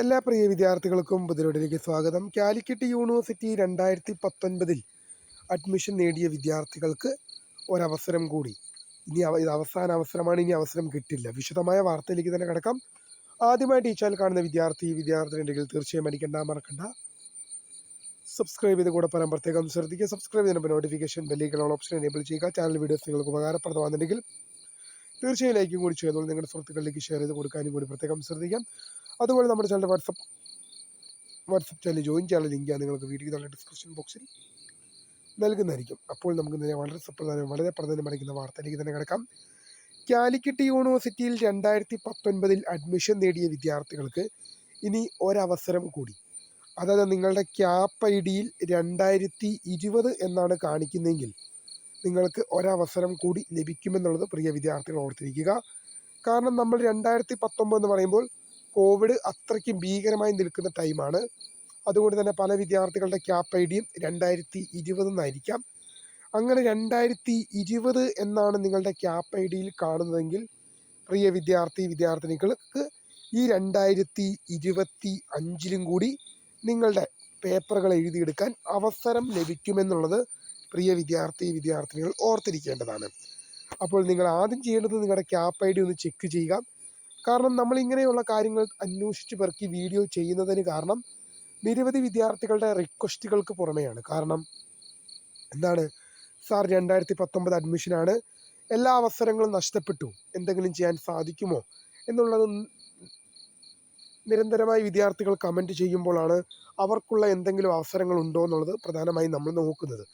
എല്ലാ പ്രിയ വിദ്യാർത്ഥികൾക്കും പുതിരോടിലേക്ക് സ്വാഗതം. കാലിക്കറ്റ് യൂണിവേഴ്സിറ്റി രണ്ടായിരത്തി പത്തൊൻപതിൽ അഡ്മിഷൻ നേടിയ വിദ്യാർത്ഥികൾക്ക് ഒരവസരം കൂടി. ഇനി ഇത് അവസാന അവസരമാണ് ഇനി അവസരം കിട്ടില്ല. വിശദമായ വാർത്തയിലേക്ക് തന്നെ കിടക്കാം. ആദ്യമായി ടീച്ചറിൽ കാണുന്ന വിദ്യാർത്ഥി വിദ്യാർത്ഥിനിണ്ടെങ്കിൽ തീർച്ചയായും അടിക്കണ്ട മറക്കണ്ട. സബ്സ്ക്രൈബ് ചെയ്ത് കൂടെ പറയാൻ പ്രത്യേകം ശ്രദ്ധിക്കുക. സബ്സ്ക്രൈബ് ചെയ്യുമ്പോൾ നോട്ടിഫിക്കേഷൻ ബെല്ലിക്കുള്ള ഓപ്ഷൻ എനേബിൾ ചെയ്യുക. ചാനൽ വീഡിയോസ് നിങ്ങൾക്ക് ഉപകാരപ്രദമാണെന്നുണ്ടെങ്കിൽ തീർച്ചയായും ലൈക്കും കൂടി ചെയ്തോളൂ നിങ്ങളുടെ സുഹൃത്തുക്കളിലേക്ക് ഷെയർ ചെയ്ത് കൊടുക്കാനും കൂടി പ്രത്യേകം ശ്രദ്ധിക്കാം. അതുപോലെ നമ്മുടെ channel WhatsApp WhatsApp channel join ചെയ്യാനുള്ള ലിങ്ക് ഞാൻ നിങ്ങൾക്ക് വീഡിയോ തന്നെ ഡിസ്ക്രിപ്ഷൻ ബോക്സിൽ നൽകുന്നതായിരിക്കും. അപ്പോൾ നമുക്ക് ഇന്നലെ വളരെ സുപ്രധാനം വളരെ പ്രാധാന്യമറിയിക്കുന്ന വാർത്തയിലേക്ക് തന്നെ കിടക്കാം. കാലിക്കറ്റ് യൂണിവേഴ്സിറ്റിയിൽ രണ്ടായിരത്തി പത്തൊൻപതിൽ അഡ്മിഷൻ നേടിയ വിദ്യാർത്ഥികൾക്ക് ഇനി ഒരവസരം കൂടി. അതായത് നിങ്ങളുടെ ക്യാപ് ഐ ഡിയിൽ രണ്ടായിരത്തി ഇരുപത് എന്നാണ് കാണിക്കുന്നതെങ്കിൽ നിങ്ങൾക്ക് ഒരവസരം കൂടി ലഭിക്കുമെന്നുള്ളത് പ്രിയ വിദ്യാർത്ഥികൾ ഓർത്തിരിക്കുക. കാരണം നമ്മൾ രണ്ടായിരത്തി പത്തൊമ്പത് എന്ന് പറയുമ്പോൾ കോവിഡ് അത്രയ്ക്കും ഭീകരമായി നിൽക്കുന്ന ടൈമാണ് അതുകൊണ്ട് തന്നെ പല വിദ്യാർത്ഥികളുടെ ക്യാപ് ഐ ഡിയും രണ്ടായിരത്തി ഇരുപത് എന്നായിരിക്കാം. അങ്ങനെ രണ്ടായിരത്തി ഇരുപത് എന്നാണ് നിങ്ങളുടെ ക്യാപ് ഐ ഡിയിൽ കാണുന്നതെങ്കിൽ പ്രിയ വിദ്യാർത്ഥി വിദ്യാർത്ഥിനികൾക്ക് ഈ രണ്ടായിരത്തി ഇരുപത്തി അഞ്ചിലും കൂടി നിങ്ങളുടെ പേപ്പറുകൾ എഴുതിയെടുക്കാൻ അവസരം ലഭിക്കുമെന്നുള്ളത് പ്രിയ വിദ്യാർത്ഥി വിദ്യാർത്ഥിനികൾ ഓർത്തിരിക്കേണ്ടതാണ്. അപ്പോൾ നിങ്ങൾ ആദ്യം ചെയ്യേണ്ടത് നിങ്ങളുടെ ക്യാപ് ഐ ഡി ഒന്ന് ചെക്ക് ചെയ്യുക. കാരണം നമ്മൾ ഇങ്ങനെയുള്ള കാര്യങ്ങൾ അന്വേഷിച്ച് പെറുക്കി വീഡിയോ ചെയ്യുന്നതിന് കാരണം നിരവധി വിദ്യാർത്ഥികളുടെ റിക്വസ്റ്റുകൾക്ക് പുറമെയാണ്. കാരണം എന്താണ്? സാർ രണ്ടായിരത്തി പത്തൊമ്പത് അഡ്മിഷനാണ് എല്ലാ അവസരങ്ങളും നഷ്ടപ്പെട്ടു. എന്തെങ്കിലും ചെയ്യാൻ സാധിക്കുമോ? എന്നുള്ളത് നിരന്തരമായി വിദ്യാർത്ഥികൾ കമന്റ് ചെയ്യുമ്പോഴാണ് അവർക്കുള്ള എന്തെങ്കിലും അവസരങ്ങൾ ഉണ്ടോ എന്നുള്ളത് പ്രധാനമായും നമ്മൾ നോക്കുന്നത്.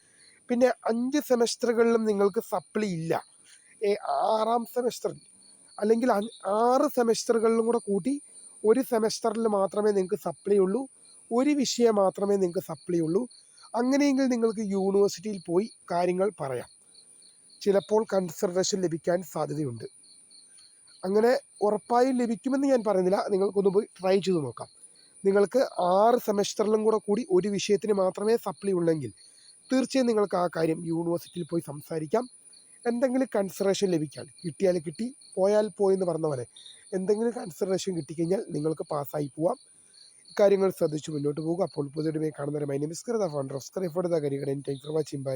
പിന്നെ അഞ്ച് സെമസ്റ്ററുകളിലും നിങ്ങൾക്ക് സപ്ലി ഇല്ല. ആറാം സെമസ്റ്ററിൽ അല്ലെങ്കിൽ ആറ് സെമസ്റ്ററുകളിലും കൂടെ കൂട്ടി ഒരു സെമസ്റ്ററിൽ മാത്രമേ നിങ്ങൾക്ക് സപ്ലി ഉള്ളൂ. ഒരു വിഷയം മാത്രമേ നിങ്ങൾക്ക് സപ്ലി ഉള്ളൂ. അങ്ങനെയെങ്കിൽ നിങ്ങൾക്ക് യൂണിവേഴ്സിറ്റിയിൽ പോയി കാര്യങ്ങൾ പറയാം. ചിലപ്പോൾ കൺസിഡറേഷൻ ലഭിക്കാൻ സാധ്യതയുണ്ട്. അങ്ങനെ ഉറപ്പായും ലഭിക്കുമെന്ന് ഞാൻ പറയുന്നില്ല. നിങ്ങൾക്കൊന്ന് പോയി ട്രൈ ചെയ്ത് നോക്കാം. നിങ്ങൾക്ക് ആറ് സെമസ്റ്ററിലും കൂടെ കൂടി ഒരു വിഷയത്തിന് മാത്രമേ സപ്ലി ഉള്ളെങ്കിൽ തീർച്ചയായും നിങ്ങൾക്ക് ആ കാര്യം യൂണിവേഴ്സിറ്റിയിൽ പോയി സംസാരിക്കാം. എന്തെങ്കിലും കൺസിഡറേഷൻ ലഭിക്കാൻ കിട്ടിയാൽ കിട്ടി പോയാൽ പോയി എന്ന് പറഞ്ഞ പോലെ എന്തെങ്കിലും കൺസിഡറേഷൻ കിട്ടിക്കഴിഞ്ഞാൽ നിങ്ങൾക്ക് പാസ്സായി പോവാം. കാര്യങ്ങൾ ശ്രദ്ധിച്ച് മുന്നോട്ട് പോകുക. അപ്പോൾ പുതിയ കാണുന്നവരെ മൈ ഫോൺ ഫൗണ്ടർ ഓഫ് സ്ക്രൈഫോർഡ് ദ കരികടൻ താങ്ക് ഫോർ വാച്ചിങ് ബൈ